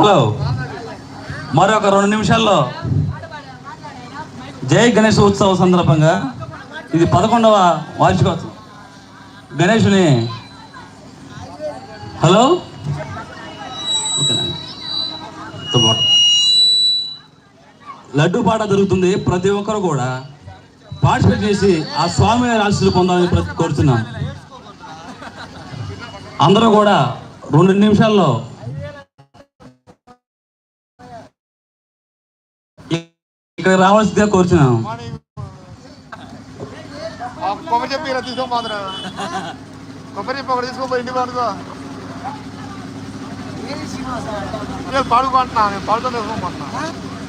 Hello మరొక రెండు నిమిషాల్లో జై గణేష్ ఉత్సవ సందర్భంగా ఇది పదకొండవ వార్షికోత్సవం. గణేషుని హలో ఓకేనండి లడ్డు పాట జరుగుతుంది. ప్రతి ఒక్కరు కూడా పార్టిసిపేట్ చేసి ఆ స్వామి వారి ఆశీస్సులు పొందాలని కోరుతున్నాను అందరూ కూడా రెండు నిమిషాల్లో ఇక్కడ రావాల్సిందిగా కోరుతున్నాను ఆ కొబ్బరి చెప్పి ఇలా తీసుకోపోతున్నా కొబ్బరి చెప్పి ఒకటి తీసుకోపోయి పడుకో నేను పాడుకుంటున్నా నేను పాడుతో తీసుకోమంటున్నా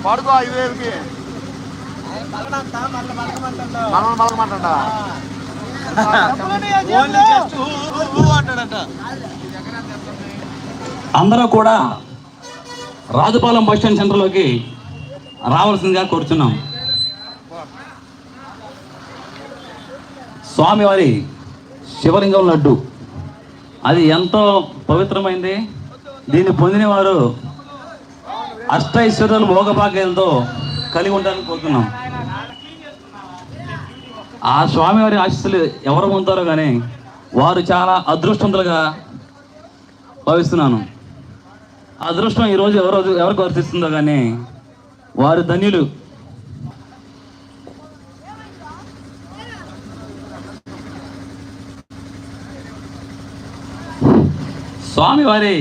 పాడుకో ఐదు వేలకి. మనం మలకమంటా అందరూ కూడా రాజుపాలెం బస్ స్టాండ్ సెంటర్లోకి రావాల్సిందిగా కోరుతున్నాం స్వామివారి శివలింగం లడ్డు. అది ఎంతో పవిత్రమైంది. దీన్ని పొందిన వారు అష్టైశ్వర్యాలు భోగభాగ్యాలతో కలిగి ఉండాలని కోరుతున్నాం ఆ స్వామివారి ఆశీస్సులు ఎవరు పొందుతారో కానీ వారు చాలా అదృష్టవంతులుగా భావిస్తున్నాను. అదృష్టం ఈరోజు ఎవరు ఎవరికి వర్తిస్తుందో కానీ వారు ధన్యులు. స్వామివారి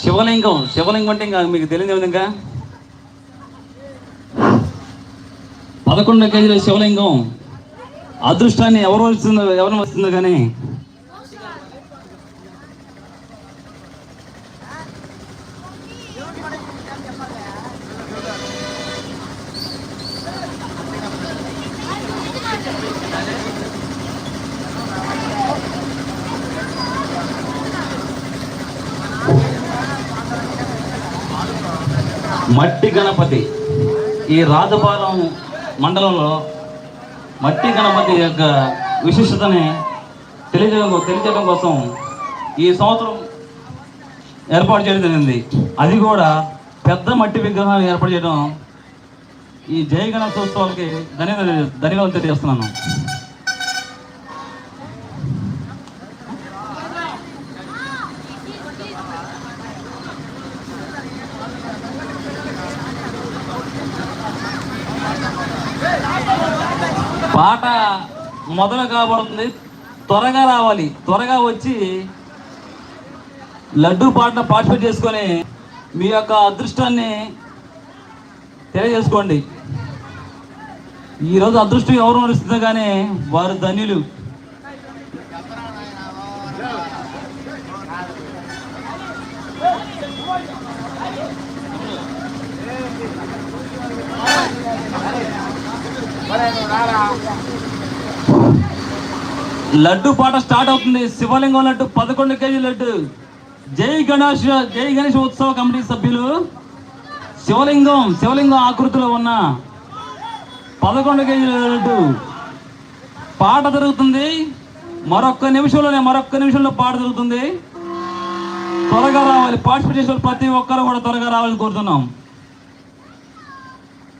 శివలింగం శివలింగం అంటే ఇంకా మీకు తెలియదు విధంగా పదకొండు కేజీల శివలింగం. అదృష్టాన్ని ఎవరు వస్తుందో ఎవరు వస్తుందో కానీ మట్టి గణపతి. ఈ రాజపాలెం మండలంలో మట్టి గణపతి యొక్క విశిష్టతని తెలియజేయడం తెలియజేయడం కోసం ఈ సంవత్సరం ఏర్పాటు చేయడం జరిగింది. అది కూడా పెద్ద మట్టి విగ్రహాన్ని ఏర్పాటు చేయడం ఈ జయ గణేశోత్సవాలకి ధన్యవాదాలు ధన్యవాదాలు తెలియజేస్తున్నాను పాట మొదలు కాబడుతుంది. త్వరగా రావాలి. త్వరగా వచ్చి లడ్డూ పాటను పార్టిసిపేట్ చేసుకొని మీ యొక్క అదృష్టాన్ని తెలియజేసుకోండి. ఈరోజు అదృష్టం ఎవరు నడుస్తుందో కానీ వారు ధన్యులు. లడ్డు పాట స్టార్ట్ అవుతుంది. శివలింగం లడ్డు పదకొండు కేజీ లడ్డు. జై గణేష్ జై గణేష్ ఉత్సవ కమిటీ సభ్యులు. శివలింగం శివలింగం ఆకృతిలో ఉన్న పదకొండు కేజీల లడ్డు. పాట జరుగుతుంది. మరొక్క నిమిషంలోనే మరొక్క నిమిషంలో పాట జరుగుతుంది. త్వరగా రావాలి. పార్టిసిపేట్ చేసే ప్రతి ఒక్కరు కూడా త్వరగా రావాలని కోరుతున్నాం.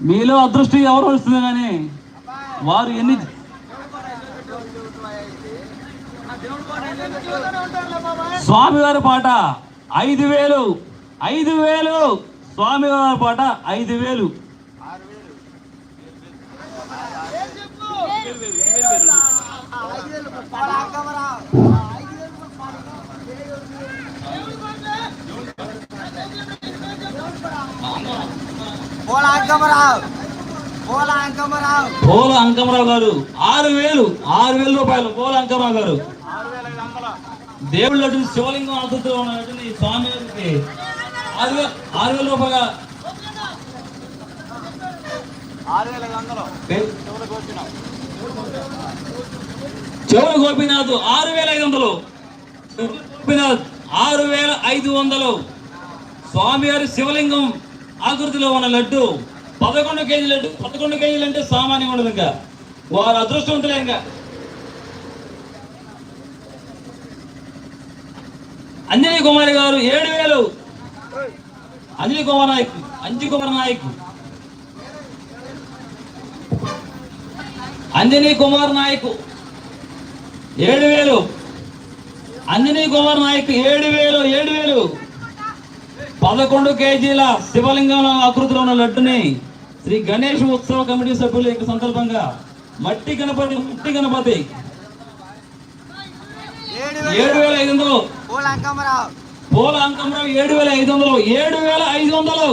మీలో అదృష్టం ఎవరు వస్తుంది కానీ వారు ఎన్ని స్వామివారి పాట ఐదు వేలు ఐదు వేలు. స్వామివారి పాట ఐదు వేలు. పోలా అంకమరావు పోలా గారు ఆరు వేలు ఆరు వేల రూపాయలు. పోల అంకమరావు గారు. దేవుళ్ళ లడ్డు శివలింగం ఆదుతూ ఉన్నటువంటి స్వామి వారికి ఆరు వేల ఆరు వేల రూపాయల చెవుల గోపీనాథ్ ఆరు వేల ఐదు వందలు. గోపీనాథ్ ఆరు వేల ఐదు వందలు. స్వామివారి శివలింగం ఆకృతిలో ఉన్న లడ్డు పదకొండు కేజీ లడ్డు పదకొండు కేజీలు అంటే సామాన్యంగా ఉండదు ఇంకా. వారు అదృష్టవంతులే ఇంకా. అంజనీ కుమారి గారు ఏడు వేలు. అంజనీ కుమార్ నాయక్ అంజు కుమార్ నాయక్. అంజనీ కుమార్ నాయక్ ఏడు వేలు. అంజనీ కుమార్ నాయక్ ఏడు వేలు ఏడు వేలు. పదకొండు కేజీల శివలింగం ఆకృతిలో ఉన్న లడ్డుని శ్రీ గణేష్ ఉత్సవ కమిటీ సభ్యులు యొక్క సందర్భంగా మట్టి గణపతి మట్టి గణపతి. ఏడు ఏడు వేల ఐదు వందలు. పూల అంకమరావు పూల అంకమరావు ఏడు వేల ఐదు వందలు ఏడు వేల ఐదు వందలు.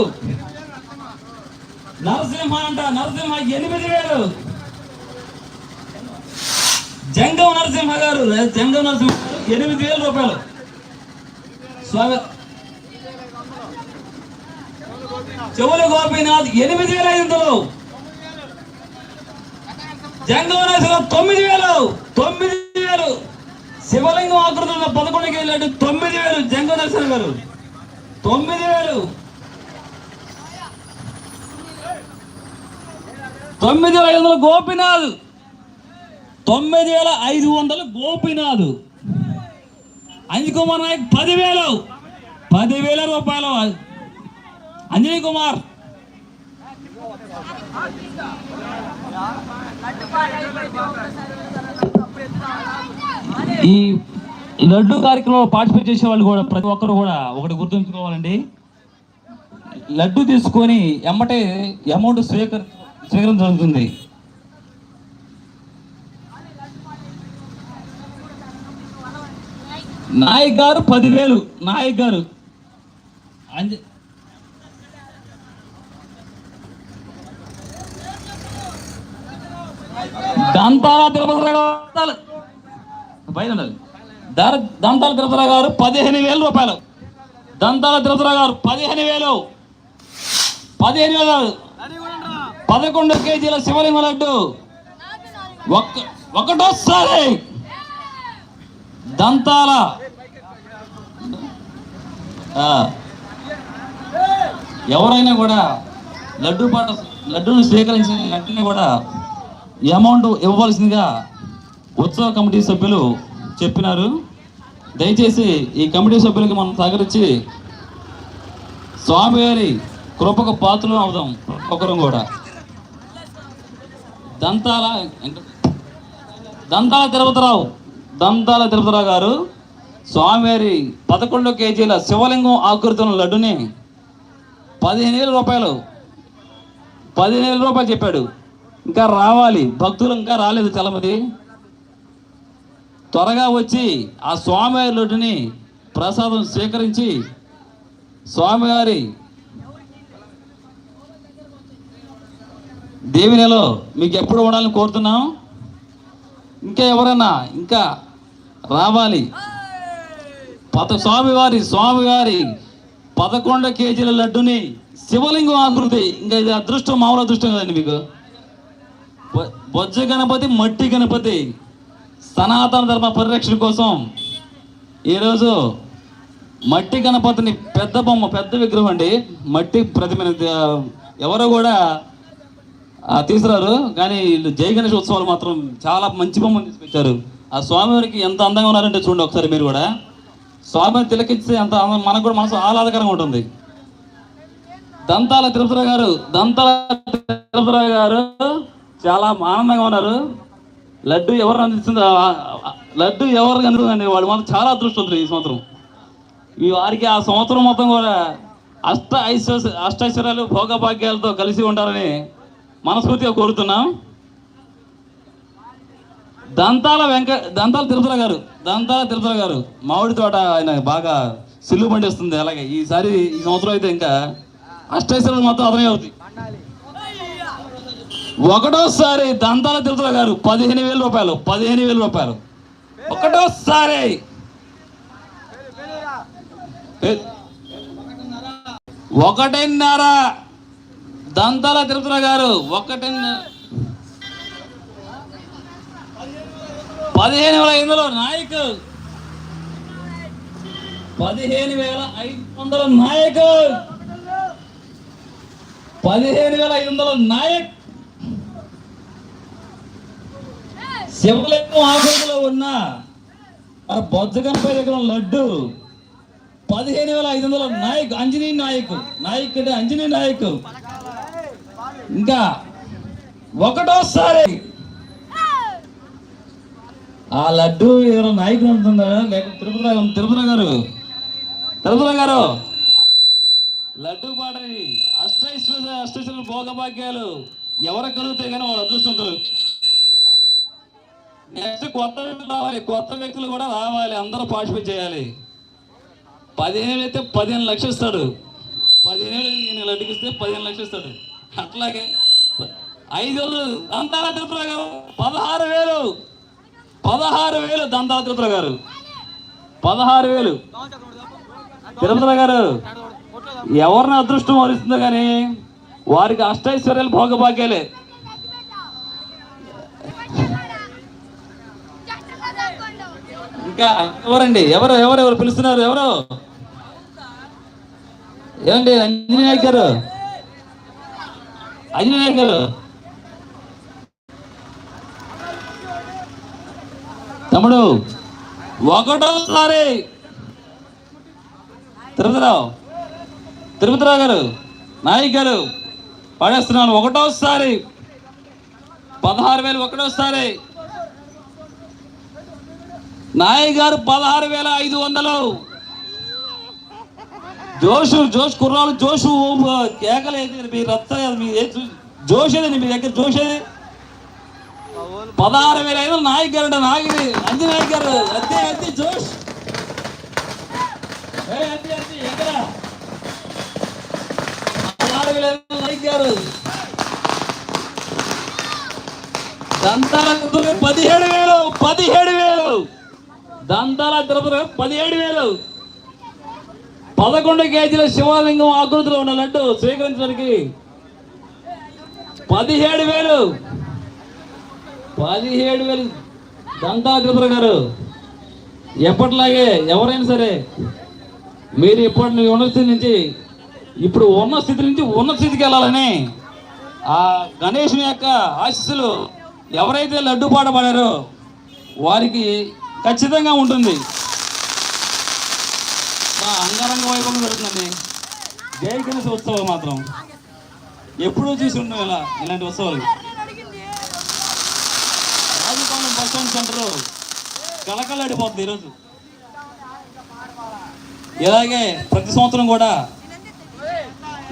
నరసింహ అంట నరసింహ ఎనిమిది వేలు జంగం నరసింహ గారు జంగం నరసింహ గారు ఎనిమిది వేల రూపాయలు. స్వామి చెవుల గోపీనాథ్ ఎనిమిది వేల ఐదు వందలు. జంగం నరసింహ తొమ్మిది వేలు తొమ్మిది వేలు శివలింగం ఆకృతిలో పదకొండు వెళ్ళాడు తొమ్మిది వేలు జంగ నరసింహ గారు తొమ్మిది వేలు తొమ్మిది వేల ఐదు వందలు గోపినాథ్ తొమ్మిది వేల ఐదు వందలు గోపినాథ్ అంజనీ కుమార్ నాయక్ పదివేలు పదివేల రూపాయలు అంజనీ కుమార్ ఈ లడ్డు కార్యక్రమంలో పార్టిసిపేట్ చేసే వాళ్ళు కూడా ప్రతి ఒక్కరు కూడా ఒకటి గుర్తుంచుకోవాలండి. లడ్డు తీసుకొని ఎమ్మటే అమౌంట్ స్వీకరి స్వీకరించడం జరుగుతుంది. నాయక్ గారు పదివేలు నాయక్ గారు. అంజ- దంతారా తిరుపతి పైన దర- దంతాల తిరుపతి గారు పదిహేను వేల రూపాయలు. దంతాల తిరుపతి గారు పదిహేను వేలు. పదిహేను వేలు పదకొండు కేజీల శివలింగ లడ్డు. ఒక్క ఒకటోసారి. దంతాల. ఎవరైనా కూడా లడ్డు పాట లడ్డూను స్వీకరించిన వెంటనే కూడా అమౌంట్ ఇవ్వవలసిందిగా ఉత్సవ కమిటీ సభ్యులు చెప్పినారు. దయచేసి ఈ కమిటీ సభ్యులకి మనం సహకరించి స్వామివారి కృపకు పాత్రలు అవుదాం ఒకరం కూడా. దంతాల దంతాల తిరుపతిరావు దంతాల తిరుపతిరావు గారు స్వామివారి పదకొండు కేజీల శివలింగం ఆకృతిన లడ్డుని పదిహేను వేల రూపాయలు పదిహేను వేల రూపాయలు చెప్పాడు. ఇంకా రావాలి. భక్తులు ఇంకా రాలేదు చాలా మంది త్వరగా వచ్చి ఆ స్వామివారి లడ్డుని ప్రసాదం స్వీకరించి స్వామివారి దేవినెలో మీకు ఎప్పుడు ఉండాలని కోరుతున్నాం. ఇంకా ఎవరన్నా ఇంకా రావాలి. పద స్వామివారి స్వామివారి పదకొండు కేజీల లడ్డుని శివలింగం ఆకృతి. ఇంకా ఇది అదృష్టం మామూలు అదృష్టం కదండి మీకు. బొజ్జ గణపతి మట్టి గణపతి. సనాతన ధర్మ పరిరక్షణ కోసం ఈరోజు మట్టి గణపతిని పెద్ద బొమ్మ పెద్ద విగ్రహం అండి. మట్టి ప్రతిమని ఎవరో కూడా తీసుకురారు. కానీ వీళ్ళు జై గణేష్ ఉత్సవాలు మాత్రం చాలా మంచి బొమ్మను తీసుకొచ్చారు. ఆ స్వామివారికి ఎంత అందంగా ఉన్నారంటే చూడండి ఒకసారి మీరు కూడా. స్వామిని తిలకిస్తే ఎంత మనకు కూడా మనసు ఆహ్లాదకరంగా ఉంటుంది. దంతాల తిరుపతిరావు గారు దంతాల తిరుపతిరావు గారు చాలా ఆనందంగా ఉన్నారు. లడ్డు ఎవరు అందిస్తుందో లడ్డు ఎవరు అందుతుందండి వాళ్ళు మాత్రం చాలా అదృష్టవంతులు ఈ సంవత్సరం. ఈ వారికి ఆ సంవత్సరం మొత్తం కూడా అష్ట ఐశ్వర్య అష్టైశ్వర్యాలు భోగభాగ్యాలతో కలిసి ఉండాలని మనస్ఫూర్తిగా కోరుతున్నాం. దంతాల వెంక దంతాల తిరుపతిరావు గారు దంతాల తిరుపతిరావు గారు మామిడి తోట ఆయన బాగా సిల్లు పండిస్తుంది. అలాగే ఈసారి ఈ సంవత్సరం అయితే ఇంకా అష్టైశ్వర్యాలు మొత్తం అదనే అవుతుంది ఒకటోసారి దంతాల తిరుపతిరావు గారు పదిహేను వేల రూపాయలు పదిహేను వేల రూపాయలు. ఒకటోసారి. ఒకటిన్నర. దంతాల తిరుపతుల గారు ఒకటిన్నర. పదిహేను వేల ఐదు వందలు నాయకు. పదిహేను వేల ఐదు వందల నాయకు. పదిహేను వేల ఐదు వందల నాయక్. శివలింగం ఆకృతిలో ఉన్న మన బొజ్జ గణపతి దగ్గర లడ్డు పదిహేను వేల ఐదు వందల నాయక్ అంజనీ నాయక్ నాయక్ అంటే అంజనీ నాయక్. ఇంకా ఒకటోసారి ఆ లడ్డు ఎవరో నాయకుడు ఉంటుందా లేక తిరుపతి తిరుపతి గారు? తిరుపతి గారు లడ్డు పాటని అష్టైశ్వర అష్టైశ్వర భోగభాగ్యాలు ఎవరికి కలుగుతాయి కానీ వాళ్ళు అదృష్టం నెక్స్ట్ కొత్త వ్యక్తులు రావాలి కొత్త వ్యక్తులు కూడా రావాలి అందరూ పార్టిసిపేట్ చేయాలి. పదిహేను అయితే పదిహేను లక్షలు ఇస్తాడు పదిహేను నేను అడిగిస్తే పదిహేను లక్షలు ఇస్తాడు అట్లాగే ఐదు వేలు దంతాల తిరుపతి గారు పదహారు వేలు. పదహారు వేలు దంతాల తిరుపతి గారు. పదహారు వేలు. తిరుపతి గారు ఎవరిని అదృష్టం వరిస్తుందో కానీ వారికి అష్టైశ్వర్యాలు భోగభాగ్యాలే. ఇంకా ఎవరండి? ఎవరు ఎవరు ఎవరు పిలుస్తున్నారు? ఎవరు? ఏమండి అంజనీ నాయక్ గారు? అంజనీ నాయక్ గారు? తమ్ముడు ఒకటోసారి తిరుపతిరావు తిరుపతిరావు గారు నాయక్ గారు పడేస్తున్నాను ఒకటోసారి పదహారు వేలు ఒకటోసారి. నాయక్ గారు పదహారు వేల ఐదు వందలు. జోషు జోష్ కుర్రాలు జోషు కేకలేదు మీ రత్త మీ జోషేదండి మీ దగ్గర జోషేది పదహారు వేల ఐదు వందలు. నాయక్ గారు అంట నాయకుడి అంజి నాయక్ గారు అద్దె అద్దె జోష్ పదహారు వేల ఐదు నాయక్ గారు దంతాల పదిహేడు వేలు పదిహేడు వేలు. దంతాల తిరుపతి పదిహేడు వేలు. పదకొండు కేజీల శివలింగం ఆకృతిలో ఉన్న లడ్డు స్వీకరించడానికి పదిహేడు వేలు. పదిహేడు వేలు. దంతా తిరుపతి గారు ఎప్పటిలాగే ఎవరైనా సరే మీరు ఇప్పటి ఉన్న స్థితి నుంచి ఇప్పుడు ఉన్న స్థితి నుంచి ఉన్న స్థితికి వెళ్ళాలని ఆ గణేషుని యొక్క ఆశీస్సులు ఎవరైతే లడ్డు పాట పాడారో వారికి ఖచ్చితంగా ఉంటుంది. మా అంగరంగ వైభవం జరుగుతుంది జై గణేష్ ఉత్సవం మాత్రం. ఎప్పుడూ చూసి ఉన్నాం ఇలా ఇలాంటి ఉత్సవాలు. రాజకోండం బస్ స్టాండ్ సెంటర్ కలకలాడిపోతుంది ఈరోజు. ఇలాగే ప్రతి సంవత్సరం కూడా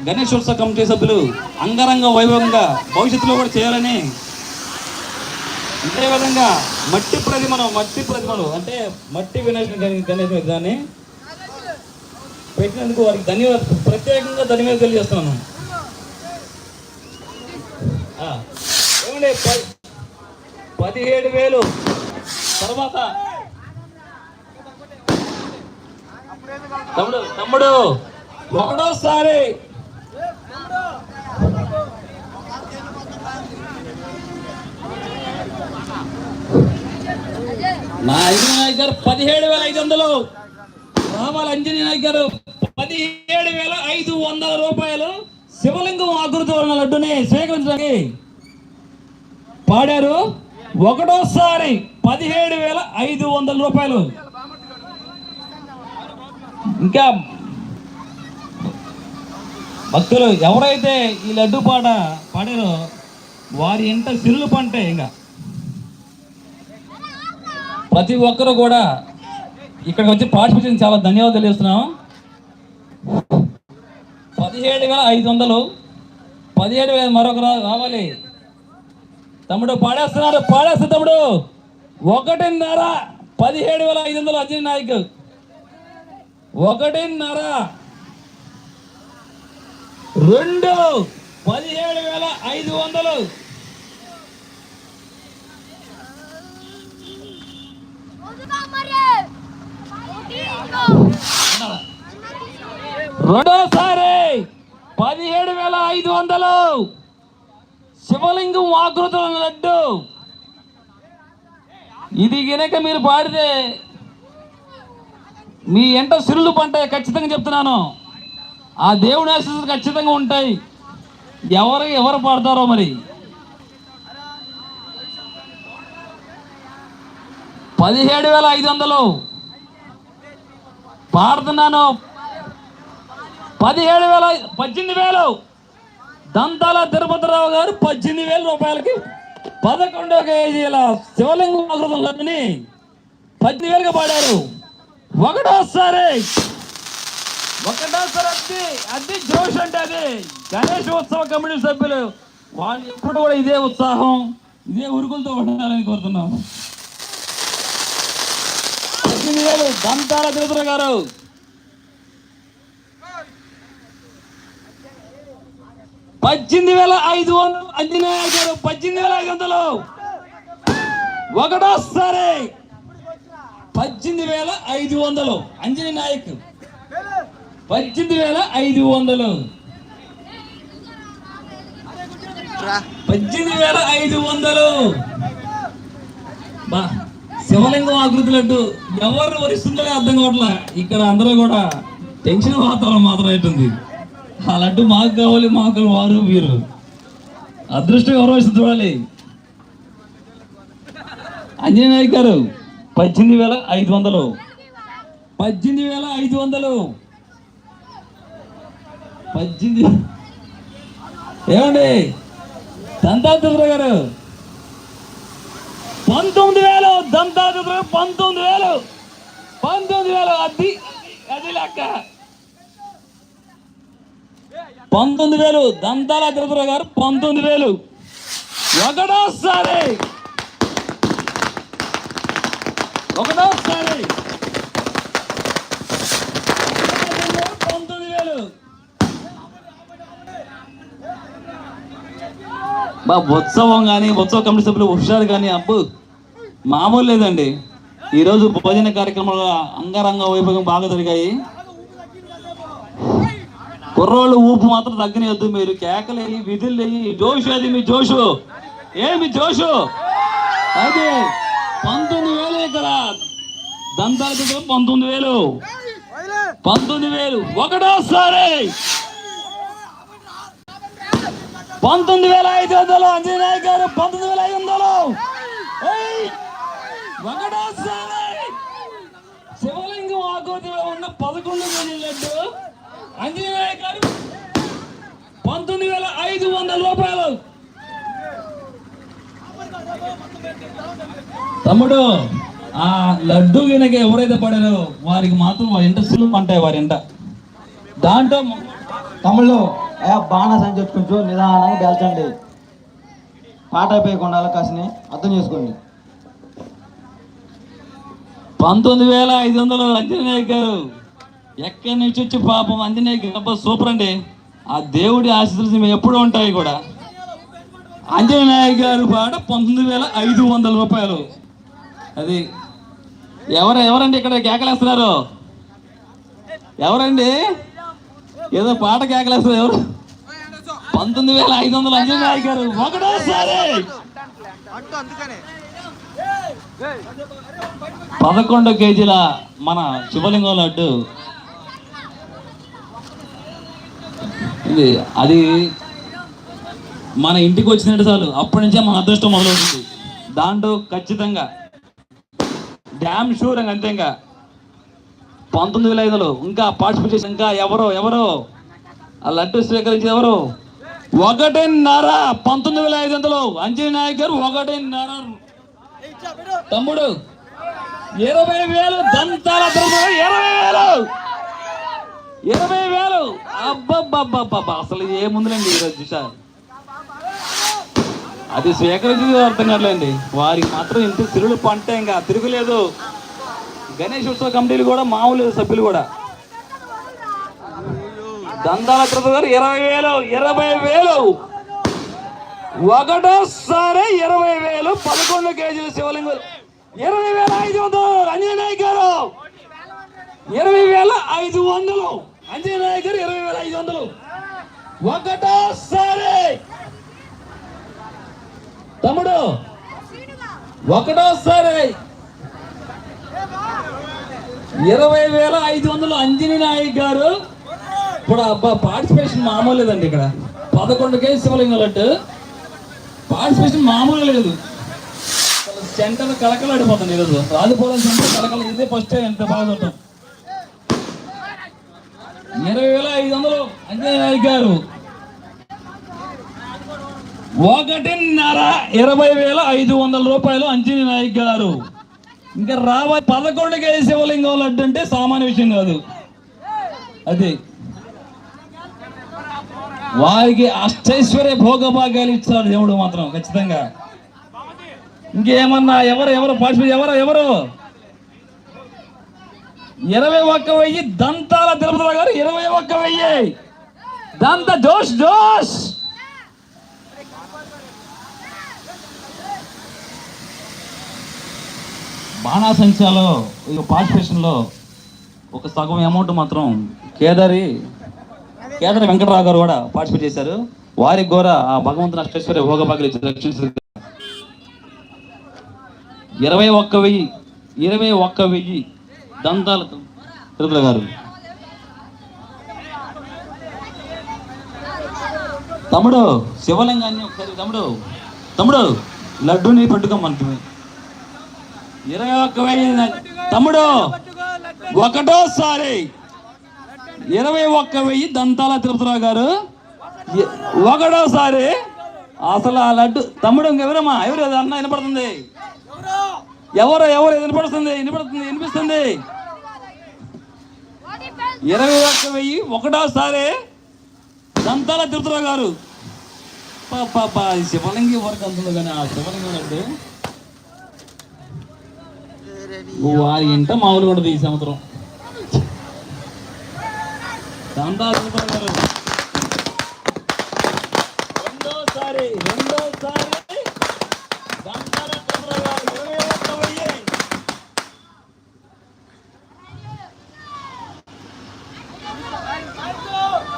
గణేశోత్సవ కమిటీ సభ్యులు అంగరంగ వైభవంగా భవిష్యత్తులో కూడా చేయాలని ఇదే విధంగా మట్టి ప్రతిమను మట్టి ప్రతిమలు అంటే మట్టి వినాయకుని గణ- గణేశ దాన్ని పెట్టినందుకు వారికి ధన్యవాదాలు. ప్రత్యేకంగా ధన్యవాదాలు తెలియజేస్తున్నాను. ఏమండి పదిహేడు వేలు. తర్వాత తమ్ముడు తమ్ముడు ఒకటోసారి మా అంజనీ నాయక్ గారు పదిహేడు వేల ఐదు వందలు రావాలి అంజనీ నాయక్ గారు పదిహేడు వేల ఐదు వందల రూపాయలు శివలింగం ఆకృతి ఉన్న లడ్డుని స్వీకరించడానికి పాడారు. ఒకటోసారి పదిహేడు వేల ఐదు వందల రూపాయలు. ఇంకా భక్తులు ఎవరైతే ఈ లడ్డు పాట పాడారో వారి ఇంట సిరులు పంటే ఇంకా. ప్రతి ఒక్కరు కూడా ఇక్కడికి వచ్చి పార్టిసిపేషన్ చాలా ధన్యవాదాలు తెలియజేస్తున్నాం పదిహేడు వేల ఐదు వందలు పదిహేడు వేల మరొకరు రావాలి. తమ్ముడు పాడేస్తున్నారు పాడేస్తా తమ్ముడు. ఒకటిన్నర పదిహేడు వేల ఐదు వందలు అర్జున్ నాయక్. ఒకటిన్నర. రెండు పదిహేడు వేల ఐదు వందలు. రెండోసారి పదిహేడు వేల ఐదు వందలు శివలింగం ఆకృతుల లడ్డు. ఇది గినక మీరు పాడితే మీ ఎంట సిరులు పంట ఖచ్చితంగా చెప్తున్నాను. ఆ దేవుని ఆశీస్సులు ఖచ్చితంగా ఉంటాయి. ఎవరు ఎవరు పాడతారో మరి? పదిహేడు వేల ఐదు వందలు. పాడుతున్నాను పదిహేడు వేల పద్దెనిమిది వేలు. దంతాల తిరుపతిరావు గారు పద్దెనిమిది వేల రూపాయలకి పదకొండు కేజీల శివలింగం ఆకృతంలోని పద్దెనిమిది వేలుగా పాడారు. ఒకటోసారి ఒకటోసారి అద్దె అద్దె జోష్ అంటే అది. గణేష్ ఉత్సవ కమిటీ సభ్యులు. వాళ్ళు ఎప్పుడు కూడా ఇదే ఉత్సాహం ఇదే ఉరుకులతో ఉండాలని కోరుతున్నాము. పద్దెనిమిది వేలు దంతాల తిరుపతిరావు గారు. పద్దెనిమిది వేల ఐదు వందలు అంజనేయ గారు పద్దెనిమిది వేల ఐదు వందలు. ఒకటోసారి పద్దెనిమిది వేల ఐదు వందలు అంజనీ నాయక్. పద్దెనిమిది వేల ఐదు వందలు. పద్దెనిమిది వేల ఐదు వందలు. బా. శివలింగం ఆకృతులట్టు ఎవరు వరిస్తుందో అర్థం కావట్లా? ఇక్కడ అందరూ కూడా టెన్షన్ వాతావరణం మాత్రం అవుతుంది ఆ లడ్డు మాకు కావాలి మాకు వారు వీరు. అదృష్టం ఎవరు వస్తుంది చూడాలి. అంజనీ నాయక్ గారు పద్దెనిమిది వేల ఐదు వందలు. పద్దెనిమిది వేల ఐదు వందలు. పద్దెనిమిది ఏమండి? దంతాదుర్ర గారు పంతొమ్మిది వేలు దంతాదుర్ర పంతొమ్మిది వేలు. పంతొమ్మిది వేలు అది అది లెక్క. పంతొమ్మిది వేలు దంతాల తిరుపతిరావు గారు పంతొమ్మిది వేలు. ఒకటోసారి. ఒకటోసారి పంతొమ్మిది వేలు బా ఉత్సవం కానీ ఉత్సవ కమిటీ సభ్యులు హుషారు కానీ అబ్బు మామూలు లేదండి. ఈరోజు భోజన కార్యక్రమాలు అంగరంగ వైభవం బాగా జరిగాయి. కుర్రోళ్ళు ఊపు మాత్రం తగ్గనియద్దు మీరు. కేకలేయి విధులు వేయి జోషు అది మీ జోషు. ఏమి జోషు? అదే పంతొమ్మిది వేలు ఇక్కడ దంతాలు పంతొమ్మిది వేలు. పంతొమ్మిది వేలు ఒకటోసారి. పంతొమ్మిది వేల ఐదు వందలు అంజనాయ్ గారు పంతొమ్మిది వేల ఐదు వందలు. శివలింగం ఆకృతిలో ఉన్న పదకొండు కేజీ లడ్డు అంజనాయ్ గారు పంతొమ్మిది వేల ఐదు వందల రూపాయలు. తమ్ముడు ఆ లడ్డు గినక ఎవరైతే పడారో వారికి మాత్రం వారి ఇంట సులువు అంటాయి వారి ఇంట. దాంట్లో తమ్ముళ్ళు బాణ సంచి కొంచెం నిదానంగా పేల్చండి. పాట అయిపోయకుండా కాసిని అర్థం చేసుకోండి. పంతొమ్మిది వేల ఐదు వందలు అంజనేయ గారు. ఎక్కడి నుంచి వచ్చి పాపం అంజనేయ గారు? సూపర్ అండి. ఆ దేవుడి ఆశీస్సులు మేము ఎప్పుడు ఉంటాయి కూడా. అంజనేయ గారు పాట పంతొమ్మిది వేల ఐదు వందల రూపాయలు. అది ఎవరు ఎవరండి ఇక్కడ కేకలేస్తున్నారు? ఎవరండి? ఏదో పాట కేకలేస్తున్నారు ఎవరు? పంతొమ్మిది వేల ఐదు వందలు అంజనేయ గారు. ఒకటోసారి. పదకొండు కేజీల మన శివలింగం లడ్డు. ఇది అది మన ఇంటికి వచ్చినట్టు చాలు. అప్పటి నుంచే మన అదృష్టం మొదలవుతుంది. దాంట్లో ఖచ్చితంగా డ్యామ్ షూర్ ఇంక అంతే ఇంకా. పంతొమ్మిది వేల ఐదులో ఇంకా పార్టిసిపేట్ చేసి ఇంకా ఎవరో ఎవరో? ఆ లడ్డు స్వీకరించేది ఎవరు? ఒకటిన్నర పంతొమ్మిది వేల ఐదు వందలు అంజనీ నాయక్ గారు ఒకటిన్నర. తమ్ముడు ఇరవై వేలు దంతాల ఇరవై వేలు! ఇరవై వేలు! అబ్బబ్బబ్బబ్బ అసలు ఏముందిలేండి ఈరోజు చూసారు అది స్వీకరించేది అర్థం కావట్లేండి వారికి మాత్రం ఇంత తిరుగులు పంటే ఇంకా తిరుగులేదు. గణేష్ ఉత్సవ కమిటీలు కూడా మామూలు సభ్యులు కూడా. దందాల తిరుపతి గారు ఇరవై వేలు ఇరవై వేలు. ఒకటోసారి ఇరవై వేలు పదకొండు కేజీలు శివలింగం ఇరవై వేల ఐదు వందలు అంజనీ గారు. ఇరవై వేల ఐదు వందలు. అంజనీ గారు ఇరవై వేల ఐదు వందలు. ఒకటోసారి. తమ్ముడు ఒకటోసారి. ఇరవై వేల ఐదు వందలు అంజనీ నాయక్ గారు. ఇప్పుడు అబ్బా పార్టిసిపేషన్ మామూలు లేదండి ఇక్కడ. పదకొండు కేజీ శివలింగం లడ్డు. పార్టిసిపేషన్ మామూలు లేదు. సెంటర్ కలకలాడిపోతుంది ఈరోజు. రాజుపోవడం సెంటర్ కలకల ఇదే ఫస్ట్ ఎంత బాగా ఉంటాం ఇరవై వేల ఐదు వందలు అంజనీ నాయక్ గారు. ఒకటిన్నర ఇరవై వేల ఐదు వందల రూపాయలు అంజనీ నాయక్ గారు. ఇంకా రావ పదకొండుకి శివలింగాలు శివలింగం అంటే సామాన్య విషయం కాదు. అది. వారికి అష్టైశ్వర్య భోగభాగ్యాలు ఇస్తాడు దేవుడు మాత్రం ఖచ్చితంగా. ఇంకేమన్నా ఎవరు ఎవరు పార్టిసిపేట్ ఎవరు ఎవరు? ఇరవై ఒక్క వెయ్యి దంతాల తిరుపతి గారు ఇరవై ఒక్క వెయ్యి. దంత జోష్ జోష్! బాణాసంచాలో ఈ పార్టిసిపేషన్లో ఒక సగం అమౌంట్ మాత్రం కేదారి కేదారి వెంకటరావు గారు కూడా పార్టిసిపేట్ చేశారు. వారికి కూడా ఆ భగవంతుని అష్టేశ్వరి భోగభాగ్యులు రక్షించారు ఇరవై ఒక్క వెయ్యి ఇరవై ఒక్క వెయ్యి దంతాల తిరుపతి గారు. తమ్ముడు శివలింగాన్ని ఒకసారి తమ్ముడు తమ్ముడు లడ్డూని పట్టుకోమంటున్నాయి ఇరవై ఒక్క వెయ్యి తమ్ముడు ఒకటోసారి ఇరవై ఒక్క వెయ్యి దంతాల తిరుపతిరావు గారు. ఒకటోసారి అసలు ఆ లడ్డు తమ్ముడు ఇంకెవరమ్మా ఎవరు అన్న వినపడుతుంది? ఎవరు ఎవరు? వినపడుతుంది వినపడుతుంది వినిపిస్తుంది. ఇరవై ఒక్క వెయ్యి ఒకటోసారి దంతాల తిరుపతిరావు గారు. పాప శివలింగి వరకు అంతుంది కానీ ఆ శివలింగం లడ్డు. వారి ఇంట మామూలు ఉండదు ఈ సంవత్సరం. దంతాల తిరుపతిరావు గారు రెండోసారి రెండోసారి దంతాల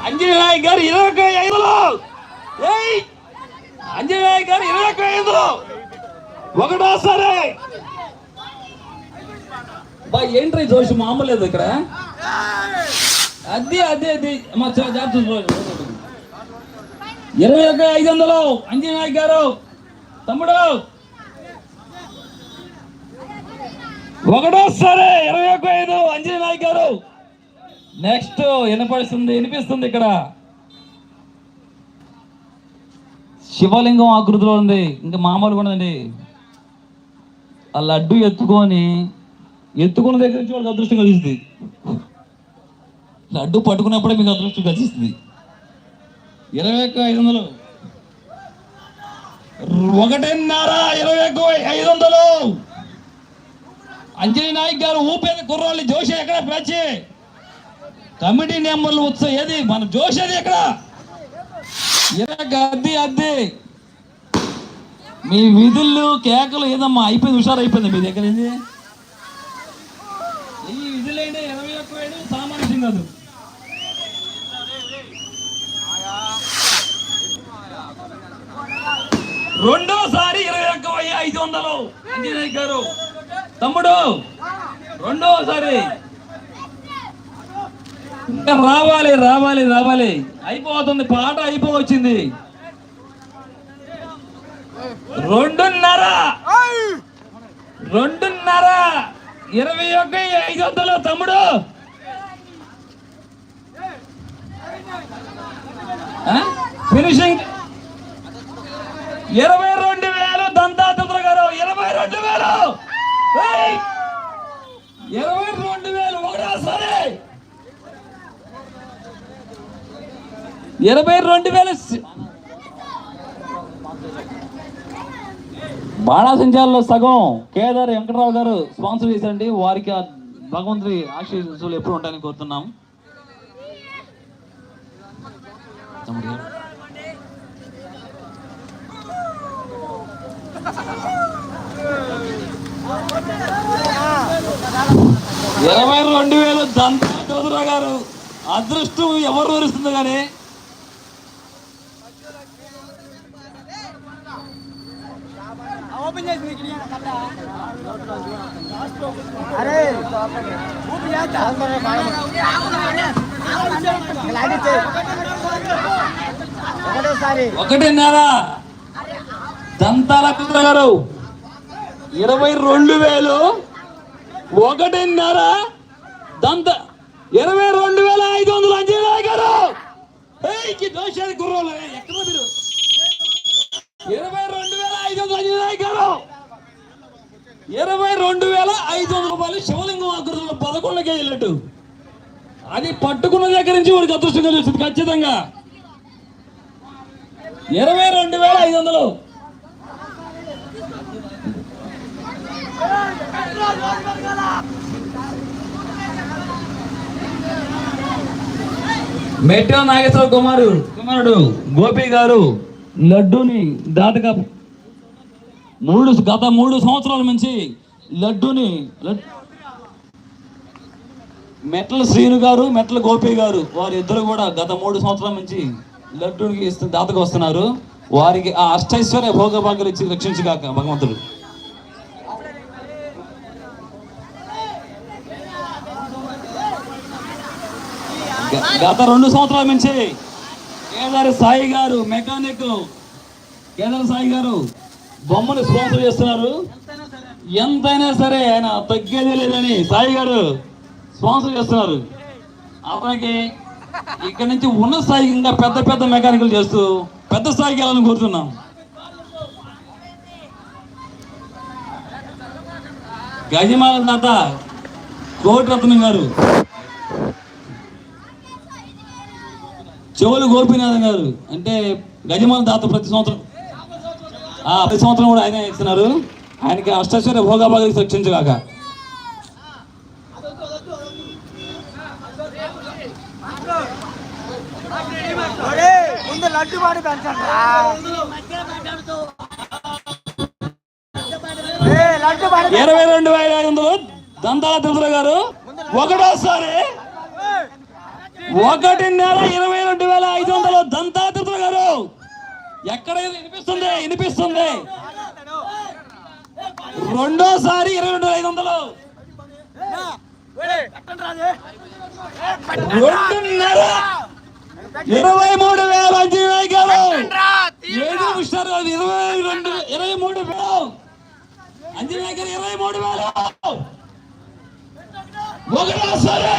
అంజనీ నాయక్ గారు ఇరవై ఒక్క ఐదులో. అంజనీ నాయక్ గారు ఇరవై ఒక్క ఐదులో. ఒకటో సరే బా ఏంట్రీ జోషి? మామూలు ఇక్కడ. అదే అదే అది. మా జాబ్ ఇరవై ఒక్క ఐదు వందలు. అంజనీ నాయక్ గారు. తమ్ముడు. ఒకటో సరే ఇరవై ఒక్క ఐదు అంజనీ నాయక్ గారు. నెక్స్ట్ వినపడుతుంది వినిపిస్తుంది ఇక్కడ. శివలింగం ఆకృతిలో ఉంది. ఇంకా మామూలుగా ఉండదండి. ఆ లడ్డు ఎత్తుకొని ఎత్తుకున్న దగ్గర నుంచి వాళ్ళకి అదృష్టం కలిసింది లడ్డు పట్టుకున్నప్పుడే మీకు అదృష్టం కలిసిస్తుంది ఇరవై ఒక్క ఐదు వందలు. ఒకటిన్నర ఇరవై ఒక్క ఐదు వందలు. అంజనీ నాయక్ గారు ఊపేది కుర్రాళ్ళు జోషి ఎక్కడ పిలిచి కమిటీ నెంబర్లు ఉత్సవం ఏది? మన జోషి అది ఎక్కడ? ఇరగ అద్ది అద్ది. మీ విధులు కేకలు ఏదమ్మా? అయిపోయింది హుషారు అయిపోయింది మీ దగ్గర ఏంది? ఇరవై ఒక్క వేడు సామాన్యం కాదు రెండోసారి ఇరవై ఒక్క వెయ్యి ఐదు వందలు. అంజనేయ గారు. తమ్ముడు రెండోసారి. ఇంకా రావాలి రావాలి రావాలి. అయిపోతుంది పాట అయిపోవచ్చింది. రెండున్నర. రెండున్నర. ఇరవై ఒకటి ఐదు వందలు తమ్ముడు. ఫినిషింగ్. ఇరవై రెండు వేలు దంతాతంత్ర గారు ఇరవై రెండు వేలు. ఇరవై రెండు వేలు ఒకటా సరే. ఇరవై రెండు వేల బాణాసంచాలలో సగం కేదార్ వెంకటరావు గారు స్పాన్సర్ చేశారండి. వారికి ఆ భగవంతుడి ఆశీస్సులు ఎప్పుడు ఉంటాయని కోరుతున్నాం. ఇరవై రెండు వేలు దంతా గారు. అదృష్టం ఎవరు వరుస్తుంది కానీ ఒకటిన్నర. దంతాల గారు ఇరవై రెండు వేలు. ఒకటిన్నర. దంత ఇరవై రెండు వేల ఐదు వందలు అంజనీయ గారు. దోషాలు గుర్రాలు. ఎక్కడ ఇరవై రెండు గారు. ఇరవై రెండు వేల ఐదు వందల రూపాయలు శివలింగం ఆకృతిలో పదకొండు కేజీలట్టు అది పట్టుకున్న దగ్గర నుంచి వాడికి అదృష్టంగా చూస్తుంది ఖచ్చితంగా. ఇరవై రెండు వేల ఐదు వందలు. మెట్టో నాగేశ్వర కుమారు. కుమారుడు గోపి గారు. లడ్డూని దాతగా మూడు గత మూడు సంవత్సరాల నుంచి లడ్డూని మెట్ల శ్రీను గారు మెట్ల గోపి గారు వారిద్దరు కూడా గత మూడు సంవత్సరాల నుంచి లడ్డుని ఇస్తు దాతకు వస్తున్నారు. వారికి ఆ అష్టైశ్వర్య భోగభాగ్యాలు ఇచ్చి రక్షించుగాక భగవంతుడు. గత రెండు సంవత్సరాల నుంచి కేదారి సాయి గారు మెకానిక్ కేదారి సాయి గారు బొమ్మను స్పాన్సర్ చేస్తున్నారు. ఎంతైనా సరే ఆయన తగ్గేదే లేదని సాయి గారు స్పాన్సర్ చేస్తున్నారు. అతనికి ఇక్కడ నుంచి ఉన్న స్థాయికి ఇంకా పెద్ద పెద్ద మెకానికల్ చేస్తూ పెద్ద స్థాయికి వెళ్ళాలని కోరుతున్నాం. గజమాల తాత కోటిరత్నం గారు. చెవులు గోపీనాథం గారు. అంటే గజమాల తాత ప్రతి సంవత్సరం ప్రతి సంవత్సరం కూడా ఆయన ఇస్తున్నారు ఆయనకి అష్టశ్వర్య భోగాభాగాలు రక్షించుగాక ముందు లడ్డు పాడి పెంచండి ఇరవై రెండు వేల ఐదు వందలు దంతాల తిరుమల గారు ఒకటోసారి ఒకటి నెల ఇరవై రెండు వేల ఐదు వందలు దంతాల తిరుమల గారు. ఎక్కడ వినిపిస్తుంది? వినిపిస్తుంది. రెండోసారి ఇరవై రెండు ఐదు వందలు. రెండున్నర ఇరవై మూడు వేల అంజనీయ గారు ఏడు నిమిషాలు ఇరవై రెండు ఇరవై మూడు వేలు. అంజనీయ గారు ఇరవై మూడు వేలు. ఒకటోసారి